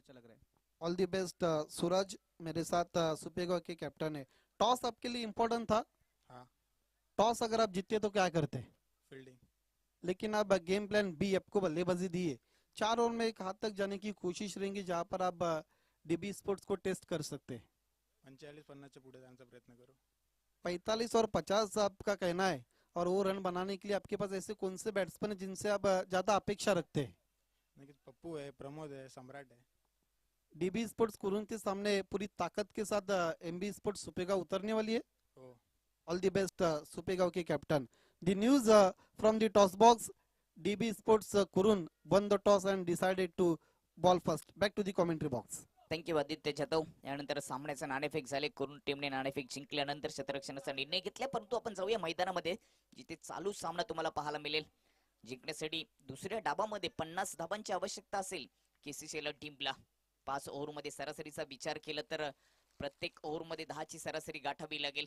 अच्छा लग रहा है। ऑल दी बेस्ट सूरज मेरे साथ uh, सुपेगा के कैप्टन है। टॉस आपके लिए इम्पोर्टेंट था। हाँ। टॉस अगर आप जीतते तो क्या करते? फील्डिंग लेकिन अब गेम प्लान बी आपको बल्लेबाजी दी है। चार ओवर में एक हाथ तक जाने की कोशिश रहेंगी जहाँ पर आप डीबी स्पोर्ट्स को टेस्ट कर सकते हैं। पंचेचाळीस पन्नासच्या पुढे जाण्याचा प्रयत्न करू। पैंतालीस और पचास आपका कहना है। और वो रन बनाने के लिए आपके पास ऐसे कौन से बैट्समैन हैं जिनसे आप ज़्यादा अपेक्षा रखते हैं? पप्पू आहे प्रमोद है सम्राट आहे डीबी स्पोर्ट्स कुरुन के सामने पूरी ताकद के साथ एमबी स्पोर्ट्स सुपेगा उतरने वाली है। All the best Supegaon K captain the news from the toss box D B sports कुरुन won the toss and decided to bowl first back to the commentary box thank you Aditya Jadhav यानंतर सामन्याचा नाणेफेक झाले. करून टीमने नाणेफेक जिंकल्यानंतर क्षेत्ररक्षणाचा निर्णय घेतला. परंतु आपण जाऊया मैदानामध्ये जिथे चालू सामना तुम्हाला पाहायला मिळेल. जिंकण्यासाठी दुसऱ्या डाबामध्ये पन्नास धाबांची आवश्यकता असेल केसीसीला टीमला. पाच ओव्हरमध्ये सरासरीचा विचार केला तर प्रत्येक ओव्हरमध्ये दहाची सरासरी गाठावी लागेल.